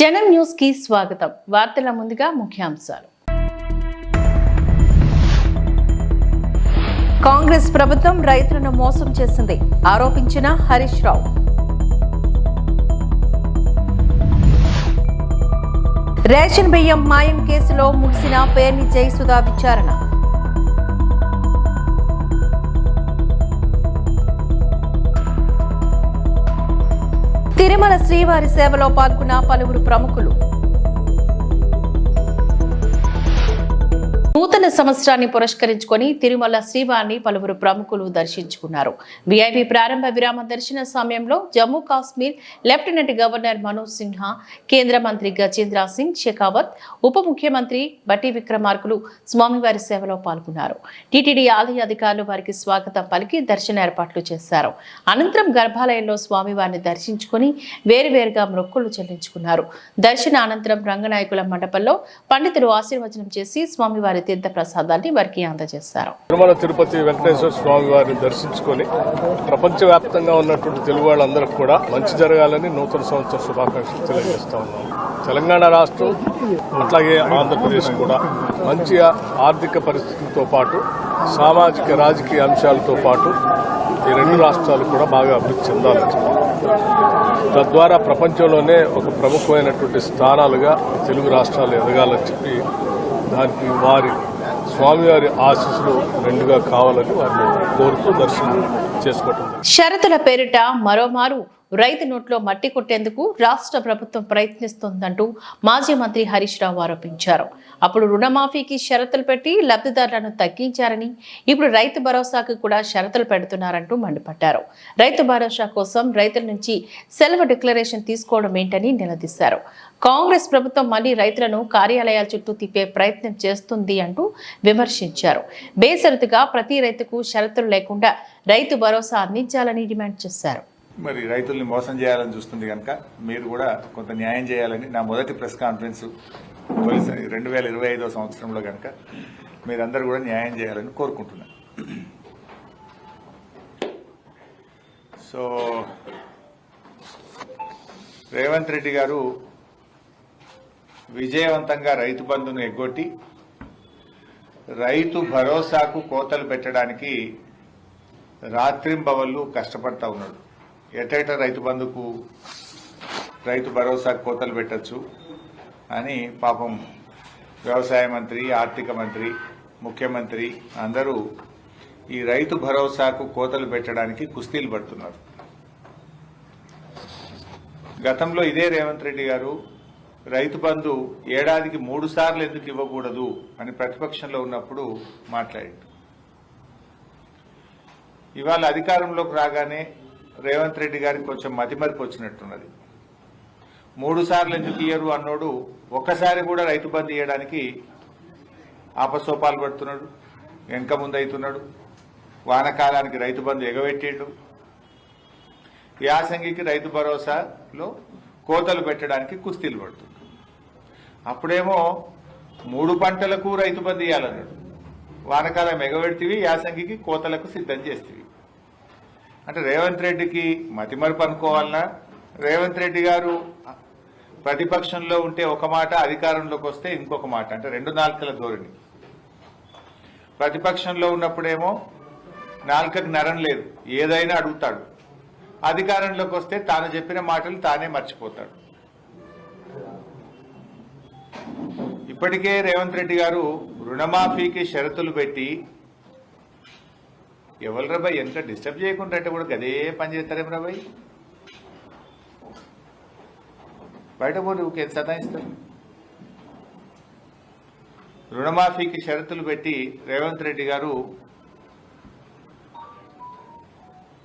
జనం న్యూస్కి స్వాగతం. వార్తల ముందుగా ముఖ్యాంశాలు. కాంగ్రెస్ ప్రభుత్వం రైతులను మోసం చేసింది. ఆరోపించిన హరీష్ రావు. రేషన్ బియ్యం మాయం కేసులో ముగిసిన పేర్ని జయసుధ విచారణ. తిరుమల శ్రీవారి సేవలో పాల్గొన్న పలువురు ప్రముఖులు. నూతన సంవత్సరాన్ని పురస్కరించుకొని తిరుమల శ్రీవారిని పలువురు ప్రముఖులు దర్శించుకున్నారు. విఐపి ప్రారంభ విరామ దర్శన సమయంలో జమ్మూ కాశ్మీర్ లెఫ్టినెంట్ గవర్నర్ మనోజ్ సిన్హా కేంద్ర మంత్రి గజేంద్ర సింగ్ షెకావత్ ఉప ముఖ్యమంత్రి బట్టి విక్రమార్కులు స్వామివారి సేవలో పాల్గొన్నారు. టీటీడీ ఆలయ అధికారులు వారికి స్వాగతం పలికి దర్శన ఏర్పాట్లు చేశారు. అనంతరం గర్భాలయంలో స్వామివారిని దర్శించుకుని వేరువేరుగా మొక్కులు చెల్లించుకున్నారు. దర్శన అనంతరం రంగనాయకుల మండపంలో పండితులు ఆశీర్వచనం చేసి స్వామివారి తీర్థ ప్రసాదాన్ని వారికి అందజేశారు. తిరుమల తిరుపతి వెంకటేశ్వర స్వామి వారిని దర్శించుకొని ప్రపంచవ్యాప్తంగా ఉన్నటువంటి తెలుగు వాళ్ళందరూ కూడా మంచి జరగాలని నూతన సంవత్సర శుభాకాంక్షలు తెలియజేస్తా ఉన్నాం. తెలంగాణ రాష్ట్రం అట్లాగే ఆంధ్రప్రదేశ్ కూడా మంచి ఆర్థిక పరిస్థితులతో పాటు సామాజిక రాజకీయ అంశాలతో పాటు ఈ రెండు రాష్ట్రాలు కూడా బాగా అభివృద్ధి చెందాలని తద్వారా ప్రపంచంలోనే ఒక ప్రముఖమైనటువంటి స్థానాలుగా తెలుగు రాష్ట్రాలు ఎదగాలని చెప్పి దానికి వారి స్వామివారి ఆశీస్సులు రెండుగా కావాలని వారిని కోరుతూ దర్శనం చేసుకోవటం షరతుల పేరిట మరోమారు రైతు నోట్లో మట్టి కొట్టేందుకు రాష్ట్ర ప్రభుత్వం ప్రయత్నిస్తోందంటూ మాజీ మంత్రి హరీష్ రావు ఆరోపించారు. అప్పుడు రుణమాఫీకి షరతులు పెట్టి లబ్ధిదారులను తగ్గించారని ఇప్పుడు రైతు భరోసాకు కూడా షరతులు పెడుతున్నారంటూ మండిపడ్డారు. రైతు భరోసా కోసం రైతుల నుంచి సెల్ఫ్ డిక్లరేషన్ తీసుకోవడం ఏంటని నిలదీశారు. కాంగ్రెస్ ప్రభుత్వం మళ్ళీ రైతులను కార్యాలయాల చుట్టూ తిప్పే ప్రయత్నం చేస్తుంది అంటూ విమర్శించారు. బేసరతుగా ప్రతి రైతుకు షరతులు లేకుండా రైతు భరోసా అందించాలని డిమాండ్ చేశారు. మరి రైతుల్ని మోసం చేయాలని చూస్తుంది కనుక మీరు కూడా కొంత న్యాయం చేయాలని నా మొదటి ప్రెస్ కాన్ఫరెన్స్ తొలిసారి రెండు వేల ఇరవై ఐదో సంవత్సరంలో కనుక మీరందరూ కూడా న్యాయం చేయాలని కోరుకుంటున్నాను సో రేవంత్ రెడ్డి గారు విజయవంతంగా రైతు బంధును ఎగ్గొట్టి రైతు భరోసాకు కోతలు పెట్టడానికి రాత్రింబవళ్ళు కష్టపడతా ఉన్నాడు. ఎటైట రైతు బంధుకు రైతు భరోసా కోతలు పెట్టచ్చు అని పాపం వ్యవసాయ మంత్రి ఆర్థిక మంత్రి ముఖ్యమంత్రి అందరూ ఈ రైతు భరోసాకు కోతలు పెట్టడానికి కుస్తీలు పడుతున్నారు. గతంలో ఇదే రేవంత్ రెడ్డి గారు రైతు బంధు ఏడాదికి మూడు సార్లు ఎందుకు ఇవ్వకూడదు అని ప్రతిపక్షంలో ఉన్నప్పుడు మాట్లాడాడు. ఇవాళ అధికారంలోకి రాగానే రేవంత్ రెడ్డి గారికి కొంచెం మతిమరిపి వచ్చినట్టున్నది. మూడు సార్లు ఎందుకు ఇయ్యరు అన్నోడు ఒక్కసారి కూడా రైతు బంద్ ఇవ్వడానికి ఆపసోపాలు పడుతున్నాడు వెనక ముందు అవుతున్నాడు వానకాలానికి రైతు బంధు ఎగబెట్టాడు. యాసంగికి రైతు భరోసాలో కోతలు పెట్టడానికి కుస్తీలు పడుతుంది అప్పుడేమో మూడు పంటలకు రైతు బంద్ ఇవ్వాలన్నాడు వానకాలం ఎగబెడితివి యాసంగికి కోతలకు సిద్ధం చేస్తేవి. అంటే రేవంత్ రెడ్డికి మతిమరుపు అనుకోవాలన్నా రేవంత్ రెడ్డి గారు ప్రతిపక్షంలో ఉంటే ఒక మాట అధికారంలోకి వస్తే ఇంకొక మాట అంటే రెండు నాలుకల ధోరణి. ప్రతిపక్షంలో ఉన్నప్పుడేమో నాలుకకు నరం లేదు ఏదైనా అడుగుతాడు. అధికారంలోకి వస్తే తాను చెప్పిన మాటలు తానే మర్చిపోతాడు. ఇప్పటికే రేవంత్ రెడ్డి గారు రుణమాఫీకి షరతులు పెట్టి ఎవరు రాబాయ్ ఎంత డిస్టర్బ్ చేయకుండా అంటే కూడా గదే పని చేస్తారేం రాబాయ్ బయట పోటీ ఊకే సతాయిస్తారు? రుణమాఫీకి షరతులు పెట్టి రేవంత్ రెడ్డి గారు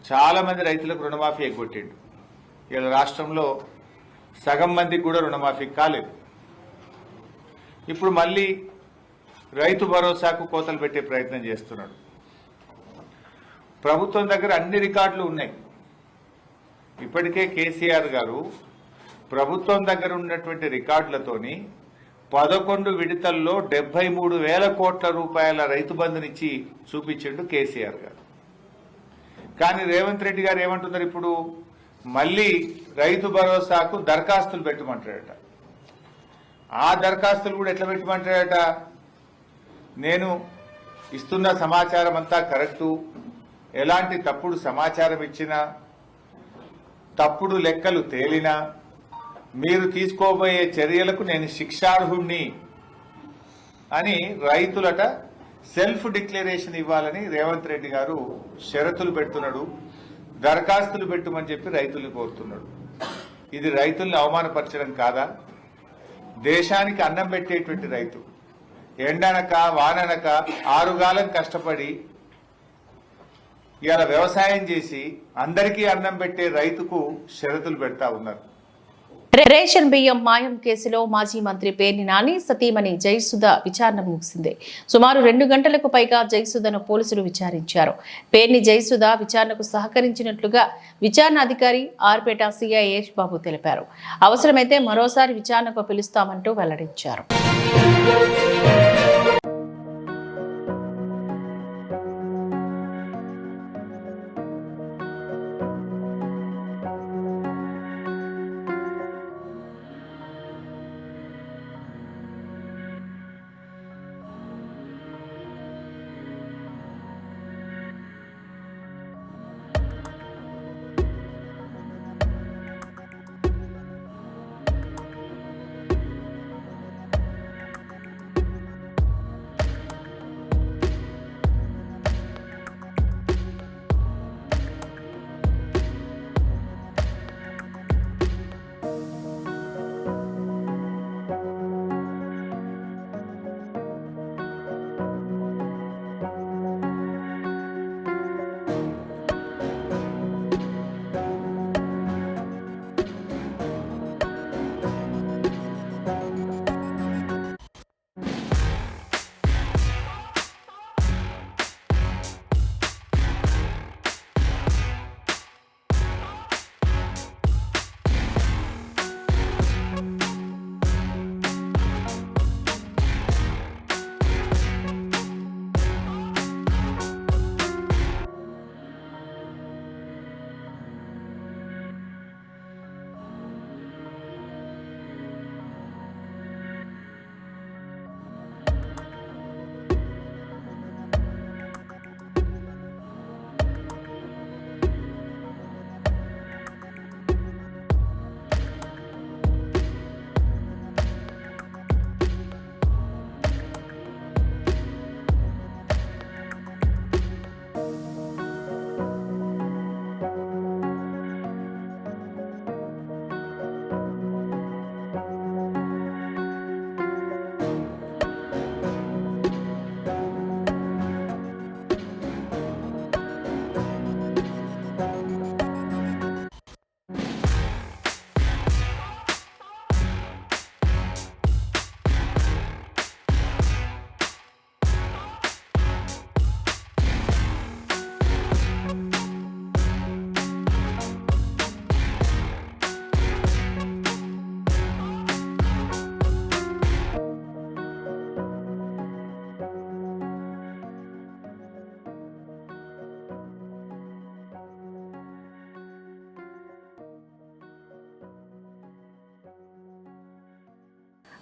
చాలా మంది రైతులకు రుణమాఫీ ఎగ్గొట్టిండు. ఇలా రాష్ట్రంలో సగం మందికి కూడా రుణమాఫీ కాలేదు. ఇప్పుడు మళ్ళీ రైతు భరోసాకు కోతలు పెట్టే ప్రయత్నం చేస్తున్నాడు. ప్రభుత్వం దగ్గర అన్ని రికార్డులు ఉన్నాయి. ఇప్పటికే కేసీఆర్ గారు ప్రభుత్వం దగ్గర ఉన్నటువంటి రికార్డులతోని పదకొండు విడతల్లో డెబ్బై మూడు వేల కోట్ల రూపాయల రైతు బంధునిచ్చి చూపించిండు కేసీఆర్ గారు. కానీ రేవంత్ రెడ్డి గారు ఏమంటున్నారు ఇప్పుడు? మళ్ళీ రైతు భరోసాకు దరఖాస్తులు పెట్టమంటారట. ఆ దరఖాస్తులు కూడా ఎట్లా పెట్టమంటాడట నేను ఇస్తున్న సమాచారం అంతా కరెక్టు. ఎలాంటి తప్పుడు సమాచారం ఇచ్చినా తప్పుడు లెక్కలు తేలినా మీరు తీసుకోబోయే చర్యలకు నేను శిక్షార్హుణ్ణి అని రైతులట సెల్ఫ్ డిక్లరేషన్ ఇవ్వాలని రేవంత్ రెడ్డి గారు షరతులు పెడుతున్నాడు దరఖాస్తులు పెట్టమని చెప్పి రైతులు కోరుతున్నాడు. ఇది రైతుల్ని అవమానపరచడం కాదా? దేశానికి అన్నం పెట్టేటువంటి రైతు ఎండనక వాననక ఆరుగాలం కష్టపడి ఇవాళ వ్యవసాయం చేసి అందరికీ అన్నం పెట్టే రైతుకు షరతులు పెడతా ఉన్నారు. రేషన్ బియ్యం మాయం కేసులో మాజీ మంత్రి పేర్ని నాని సతీమణి జయసుధ విచారణ ముగిసింది. సుమారు రెండు గంటలకు పైగా జయసుధను పోలీసులు విచారించారు. పేర్ని జయసుధ విచారణకు సహకరించినట్లుగా విచారణ అధికారి ఆర్పేట సిఐ యేష్ బాబు తెలిపారు. అవసరమైతే మరోసారి విచారణకు పిలుస్తామంటూ వెల్లడించారు.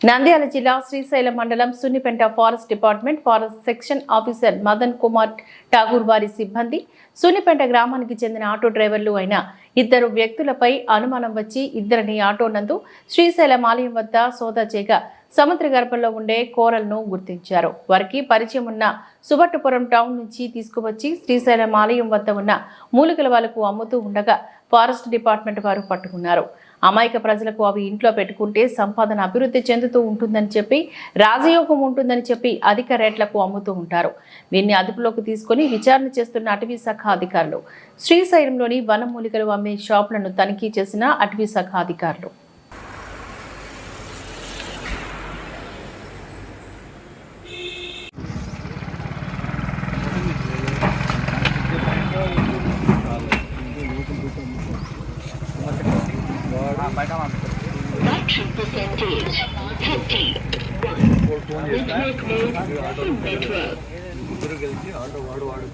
నంద్యాల జిల్లా శ్రీశైలం మండలం Sunnipenta forest department forest section officer Madan Kumar Thakur వారి సిబ్బంది సున్నిపెంట గ్రామానికి చెందిన ఆటో డ్రైవర్లు అయిన ఇద్దరు వ్యక్తులపై అనుమానం వచ్చి ఇద్దరిని ఆటో నందు శ్రీశైలం ఆలయం వద్ద సోదా చేయగా సముద్ర గర్భంలో ఉండే కోరలను గుర్తించారు. వారికి పరిచయం ఉన్న సుబట్టుపురం టౌన్ నుంచి తీసుకువచ్చి శ్రీశైలం ఆలయం వద్ద ఉన్న మూలికల వాళ్ళకు అమ్ముతూ ఉండగా ఫారెస్ట్ డిపార్ట్మెంట్ వారు పట్టుకున్నారు. అమాయక ప్రజలకు అవి ఇంట్లో పెట్టుకుంటే సంపాదన అభివృద్ధి చెందుతూ ఉంటుందని చెప్పి రాజయోగం ఉంటుందని చెప్పి అధిక రేట్లకు అమ్ముతూ ఉంటారు. దీన్ని అదుపులోకి తీసుకొని విచారణ చేస్తున్న అటవీ శాఖ అధికారులు. శ్రీశైలంలోని వనమూలికలు అమ్మే షాపులను తనిఖీ చేసిన అటవీ శాఖ అధికారులు. ముగ్గురు కలిసి ఆటో వాడు వాడు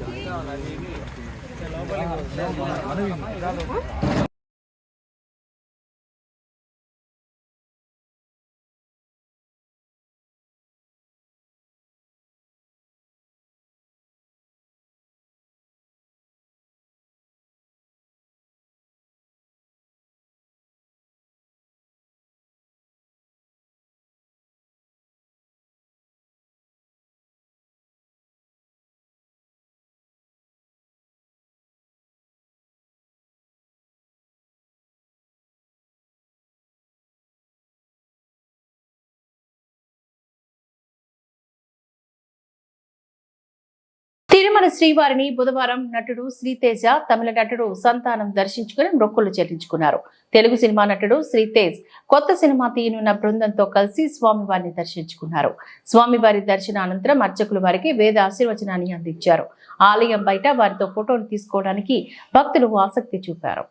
తిరుమల శ్రీవారిని బుధవారం నటుడు శ్రీతేజ తమిళ నటుడు సంతానం దర్శించుకుని మొక్కులు చెల్లించుకున్నారు. తెలుగు సినిమా నటుడు శ్రీతేజ్ కొత్త సినిమా తీయనున్న బృందంతో కలిసి స్వామివారిని దర్శించుకున్నారు. స్వామివారి దర్శన అనంతరం అర్చకులు వారికి వేద ఆశీర్వచనాన్ని అందించారు. ఆలయం బయట వారితో ఫోటోలు తీసుకోవడానికి భక్తులు ఆసక్తి చూపారు.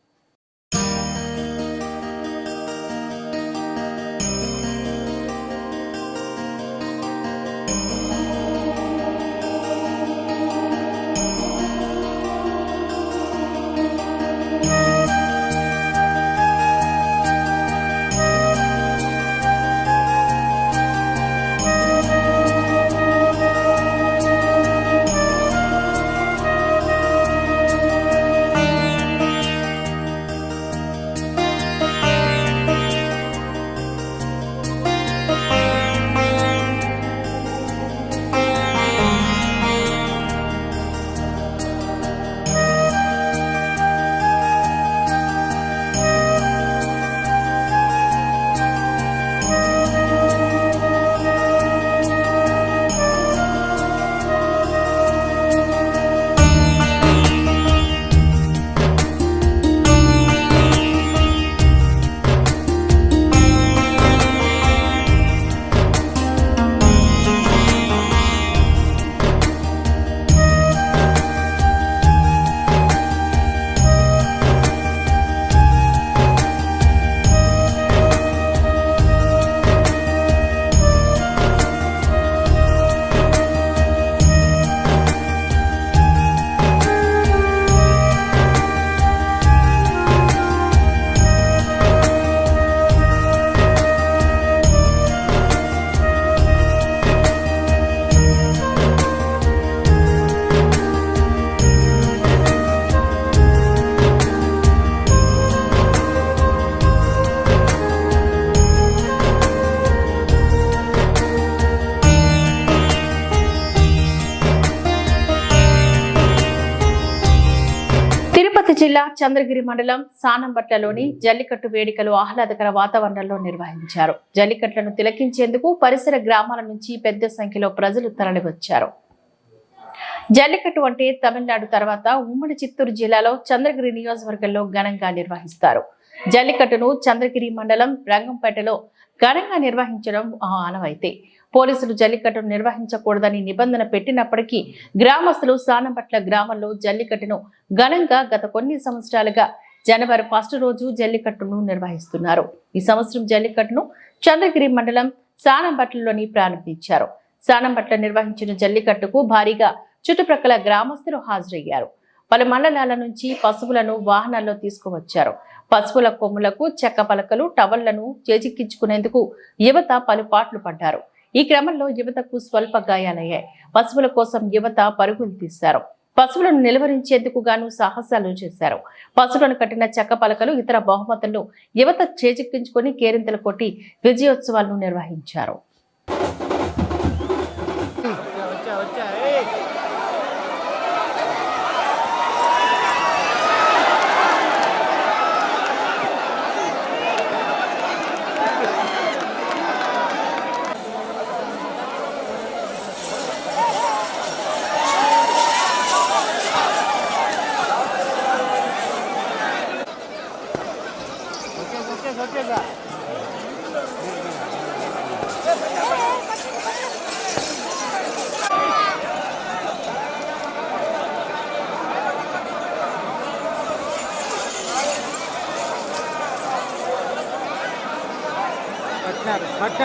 జిల్లా చంద్రగిరి మండలం సానంబట్లలోని జల్లికట్టు వేడుకలు ఆహ్లాదకర వాతావరణంలో నిర్వహించారు. జల్లికట్లను తిలకించేందుకు పరిసర గ్రామాల నుంచి పెద్ద సంఖ్యలో ప్రజలు తరలివచ్చారు. జల్లికట్టు అంటే తమిళనాడు తర్వాత ఉమ్మడి చిత్తూరు జిల్లాలో చంద్రగిరి నియోజకవర్గంలో ఘనంగా నిర్వహిస్తారు. జల్లికట్టును చంద్రగిరి మండలం రంగంపేటలో ఘనంగా నిర్వహించడం ఆ పోలీసులు జల్లికట్టును నిర్వహించకూడదని నిబంధన పెట్టినప్పటికీ గ్రామస్తులు సానంపట్ల గ్రామంలో జల్లికట్టును ఘనంగా గత కొన్ని సంవత్సరాలుగా జనవరి ఫస్ట్ రోజు జల్లికట్టును నిర్వహిస్తున్నారు. ఈ సంవత్సరం జల్లికట్టును చంద్రగిరి మండలం సానంపట్లలోని ప్రారంభించారు. సానంపట్ల నిర్వహించిన జల్లికట్టుకు భారీగా చుట్టుప్రక్కల గ్రామస్తులు హాజరయ్యారు. పలు మండలాల నుంచి పశువులను వాహనాల్లో తీసుకువచ్చారు. పశువుల కొమ్ములకు చెక్క పలకలు టవళ్ళను చేజిక్కించుకునేందుకు యువత పలు పాటలు పడ్డారు. ఈ క్రమంలో యువతకు స్వల్ప గాయాలయ్యాయి. పశువుల కోసం యువత పరుగులు తీశారు. పశువులను నిలువరించేందుకు గాను సాహసాలు చేశారు. పశువులను కట్టిన చెక్క పలకలు ఇతర బహుమతులను యువత చేజిక్కించుకొని కేరింతలు కొట్టి విజయోత్సవాలను నిర్వహించారు.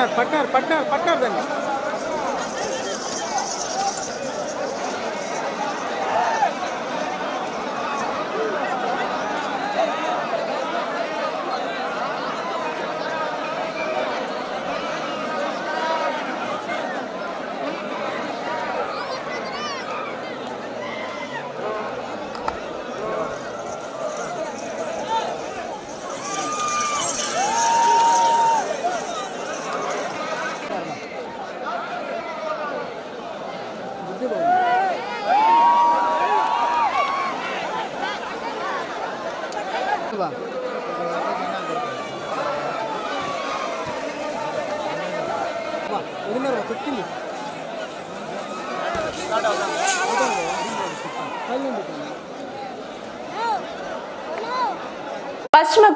பட்னர் பட்னர் பட்னர் பட்னர் தானே?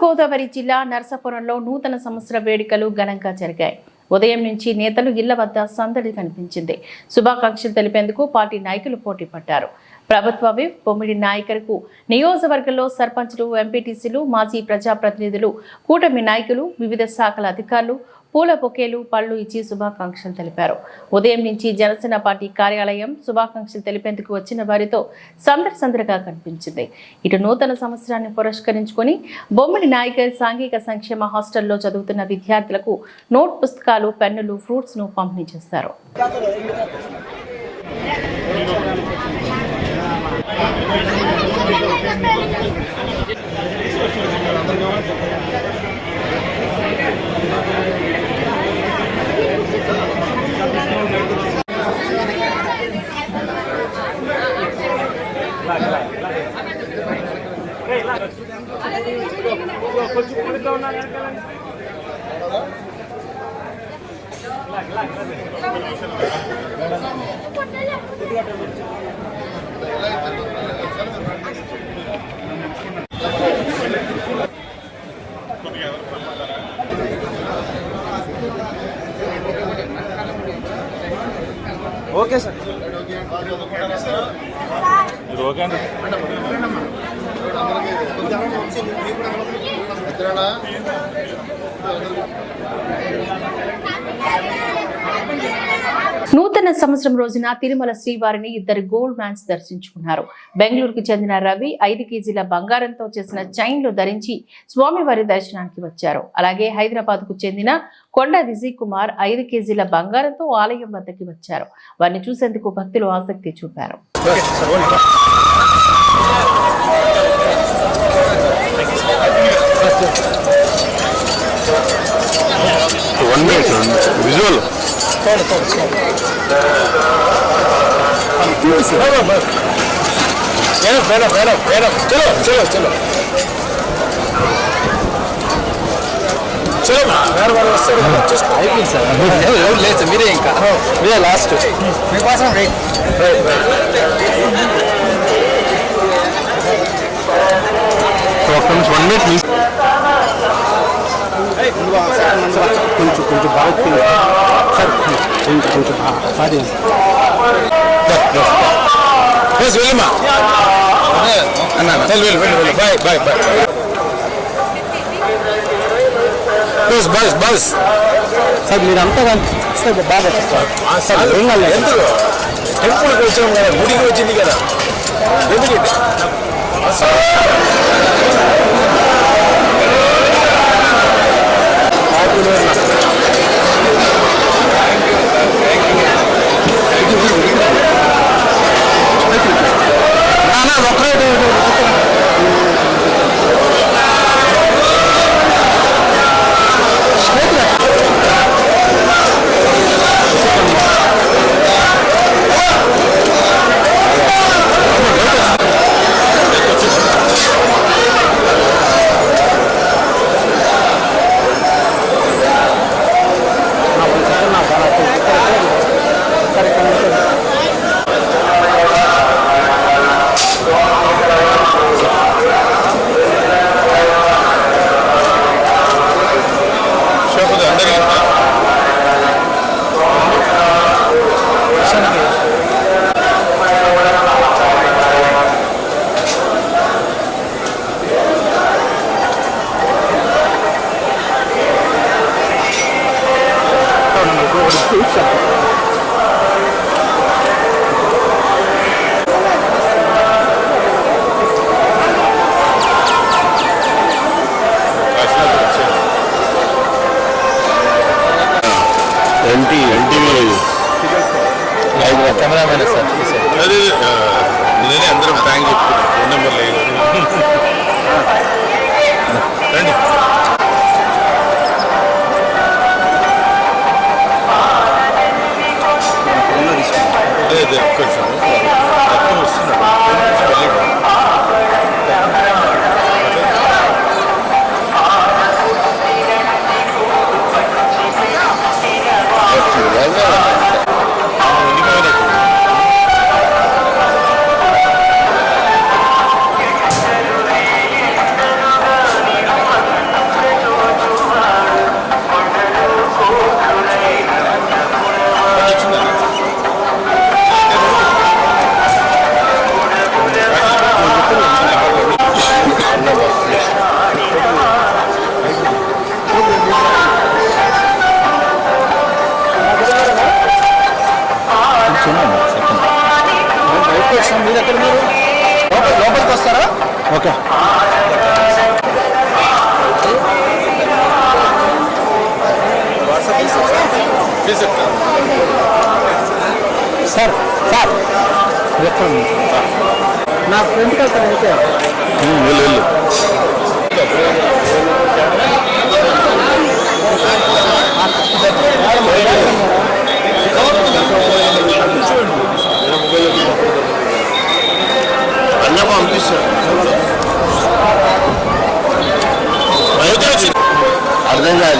గోదావరి జిల్లా నరసాపురంలో నూతన సంవత్సర వేడుకలు ఘనంగా జరిగాయి. ఉదయం నుంచి నేతలు ఇళ్ళ వద్ద సందడి కనిపించింది. శుభాకాంక్షలు తెలిపేందుకు పార్టీ నాయకులు పోటీ పడ్డారు. ప్రభుత్వ విప్ బొమ్మిడి నాయకులకు నియోజకవర్గంలో సర్పంచ్లు ఎంపీటీసీలు మాజీ ప్రజాప్రతినిధులు కూటమి నాయకులు వివిధ శాఖల అధికారులు పూల బొకేలు పళ్ళు ఇచ్చి శుభాకాంక్షలు తెలిపారు. ఉదయం నుంచి జనసేన పార్టీ కార్యాలయం శుభాకాంక్షలు తెలిపేందుకు వచ్చిన వారితో సందడి కనిపించింది. ఇటు నూతన సంవత్సరాన్ని పురస్కరించుకొని బొమ్మిడి నాయకర్ సాంఘిక సంక్షేమ హాస్టల్లో చదువుతున్న విద్యార్థులకు నోట్ పుస్తకాలు పెన్నులు ఫ్రూట్స్ను పంపిణీ చేస్తారు ఓకే నూతన సంవత్సరం రోజున తిరుమల శ్రీవారిని ఇద్దరు గోల్డ్ మ్యాన్స్ దర్శించుకున్నారు. బెంగళూరుకు చెందిన రవి ఐదు కేజీల బంగారంతో చేసిన చైన్లు ధరించి స్వామివారి దర్శనానికి వచ్చారు. అలాగే హైదరాబాద్కు చెందిన కొండ విజయ్ కుమార్ ఐదు కేజీల బంగారంతో ఆలయం వద్దకి వచ్చారు. వారిని చూసేందుకు భక్తులు ఆసక్తి చూపారు. Visual minute visual madam madam madam చలో చలో చలో చలో వేరే వారు వస్తారు చూసుకో అయిపోయింది సార్ ఎవరు లేదు సార్ మీరే ఇంకా మీరే లాస్ట్ మీకోసం రైట్ ఒక్క నిమిషం వన్ మినిట్ మిస్ కొంచెం కొంచెం బాగా తింది. సార్. కొంచెం సారీ బస్ వెళ్ళమ్మా వెళ్ళు వెళ్ళు వెళ్ళు bye bye bye. Bus bus bus. Sir మీరంతా సార్ బాగా సార్ ఎందుకు? టెంపుల్కి వచ్చాం కదా గుడికి వచ్చింది కదా. ఎందుకు ఇది? నా, సార్ సార్ ఎక్కడ నా ఫ్రెండ్ అక్కడ అయితే వెళ్ళు వెళ్ళు అన్న పంపిస్తాడు అర్థం కాదు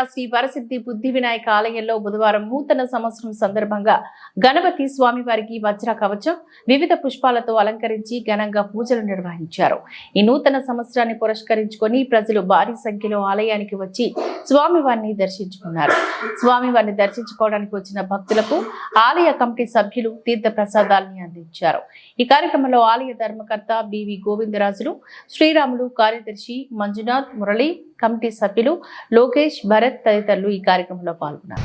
జిల్లా శ్రీ వరసిద్ధి బుద్ధి వినాయక ఆలయంలో బుధవారం నూతన సంవత్సరం సందర్భంగా గణపతి స్వామివారికి వజ్ర కవచం వివిధ పుష్పాలతో అలంకరించి ఘనంగా పూజలు నిర్వహించారు. ఈ నూతన సంవత్సరాన్ని పురస్కరించుకొని ప్రజలు భారీ సంఖ్యలో ఆలయానికి వచ్చి స్వామివారిని దర్శించుకున్నారు. స్వామివారిని దర్శించుకోవడానికి వచ్చిన భక్తులకు ఆలయ కమిటీ సభ్యులు తీర్థ ప్రసాదాలని అందించారు. ఈ కార్యక్రమంలో ఆలయ ధర్మకర్త బివి గోవిందరాజులు శ్రీరాములు కార్యదర్శి మంజునాథ్ మురళి కమిటీ సభ్యులు లోకేష్ భరత్ తదితరులు ఈ కార్యక్రమంలో పాల్గొన్నారు.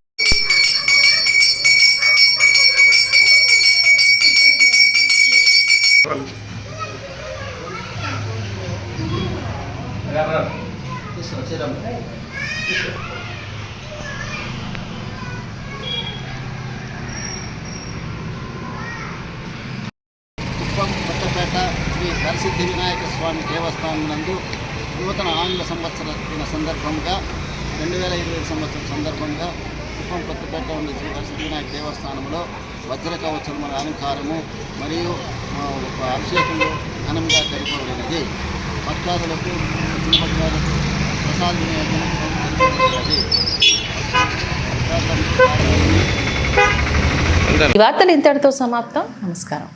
అలంకారము మరియు ఒక అభిషేకంలో ఘనంగా జరిపబడినది. భక్తాదులకు భక్తాదులకు ప్రసాద వినియోగం ఈ వార్తలు ఇంతటితో సమాప్తం. నమస్కారం.